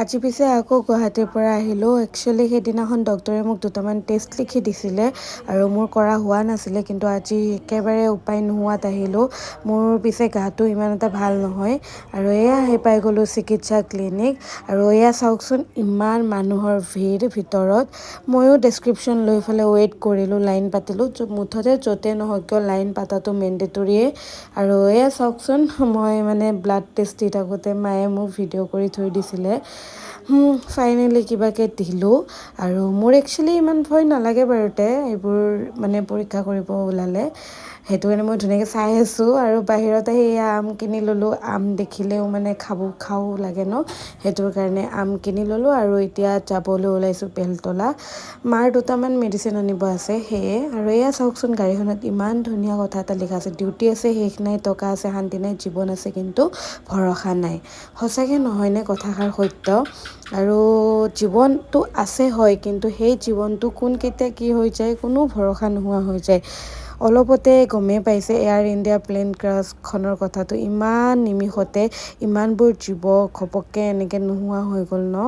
আজি পিছে আকৌ গুৱাহাটীৰ পৰা আহিলোঁ। একচুৱেলি সেইদিনাখন ডক্টৰে মোক দুটামান টেষ্ট লিখি দিছিলে আৰু মোৰ কৰা হোৱা নাছিলে কিন্তু আজি একেবাৰে উপায় নোহোৱাত আহিলোঁ। মোৰ পিছে গাটো ইমান এটা ভাল নহয় আৰু এয়া আহি পাই গ'লোঁ চিকিৎসা ক্লিনিক আৰু এয়া চাওকচোন ইমান মানুহৰ ভিৰ ভিতৰত। ময়ো ডেছক্ৰিপশ্যন লৈ পেলাই ৱেইট কৰিলোঁ লাইন পাতিলোঁ। মুঠতে য'তে নহওক কিয় লাইন পাতাটো মেণ্ডেটৰিয়ে আৰু এয়া চাওকচোন মই মানে ব্লাড টেষ্ট দি থাকোঁতে মায়ে মোক ভিডিঅ' কৰি থৈ দিছিলে। ফাইনেলি কিবাকৈ দিলোঁ। আৰু মোৰ একচুৱেলি ইমান ভয় নালাগে বাৰুতে, এইবোৰ মানে পৰীক্ষা কৰিব ওলালে। সেইটো কাৰণে মই ধুনীয়াকৈ চাই আছোঁ আৰু বাহিৰত এয়া আম কিনি ল'লোঁ, আম দেখিলেও মানে খাব, খাওঁ লাগে ন। সেইটোৰ কাৰণে আম কিনি ল'লোঁ আৰু এতিয়া যাবলৈ ওলাইছোঁ বেলতলা। মাৰ দুটামান মেডিচিন আনিব আছে, সেয়ে। আৰু এয়া চাওকচোন, গাড়ীখনত ইমান ধুনীয়া কথা এটা লিখা আছে ডিউটি আছে, শেষ নাই, টকা আছে, শান্তি নাই, জীৱন আছে কিন্তু ভৰসা নাই। সঁচাকৈ নহয়নে কথাষাৰ সত্য? আৰু জীৱনটো আছে হয়, কিন্তু সেই জীৱনটো কোন কেতিয়া কি হৈ যায়, কোনো ভৰসা নোহোৱা হৈ যায়। অলপতে গমেই পাইছে এয়াৰ ইণ্ডিয়া প্লেন ক্ৰাছখনৰ কথাটো ইমান নিমিষতে ইমানবোৰ জীৱ ঘপককৈ এনেকৈ নোহোৱা হৈ গ'ল ন?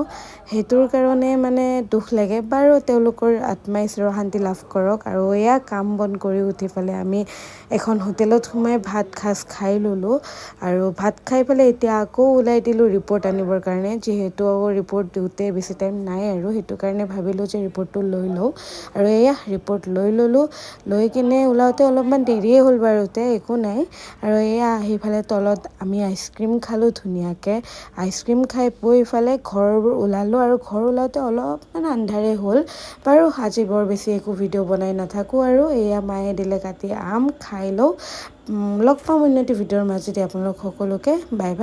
সেইটোৰ কাৰণে মানে দুখ লাগে। বাৰু তেওঁলোকৰ আত্মাই চিৰশান্তি লাভ কৰক আৰু এয়া কাম বন কৰি উঠি পেলাই আমি এখন হোটেলত সোমাই ভাত সাজ খাই ল'লোঁ আৰু ভাত খাই পেলাই এতিয়া আকৌ ওলাই দিলোঁ ৰিপৰ্ট আনিবৰ কাৰণে। যিহেতু ৰিপৰ্ট দিওঁতে বেছি টাইম নাই আৰু সেইটো কাৰণে ভাবিলোঁ যে ৰিপৰ্টটো লৈ লওঁ। আৰু এয়া ৰিপৰ্ট লৈ ল'লোঁ লৈ কিনে ওলাওঁতে অলপমান দেৰিয়ে হ'ল বাৰুতে একো নাই। আৰু এয়া আহি পেলাই তলত আমি আইচক্ৰীম খালোঁ ধুনীয়াকৈ। আইচক্ৰীম খাই বৈ ইফালে ঘৰ ওলালোঁ আৰু ঘৰ ওলাওঁতে অলপমান আন্ধাৰে হ'ল। বাৰু আজি বৰ বেছি একো ভিডিঅ' বনাই নাথাকোঁ আৰু এয়া মায়ে দিলে কাটি আম, খাই লওঁ। লগ পাম অন্য ভিডিঅ'ৰ মাজেদি আপোনালোক সকলোকে। Bye bye.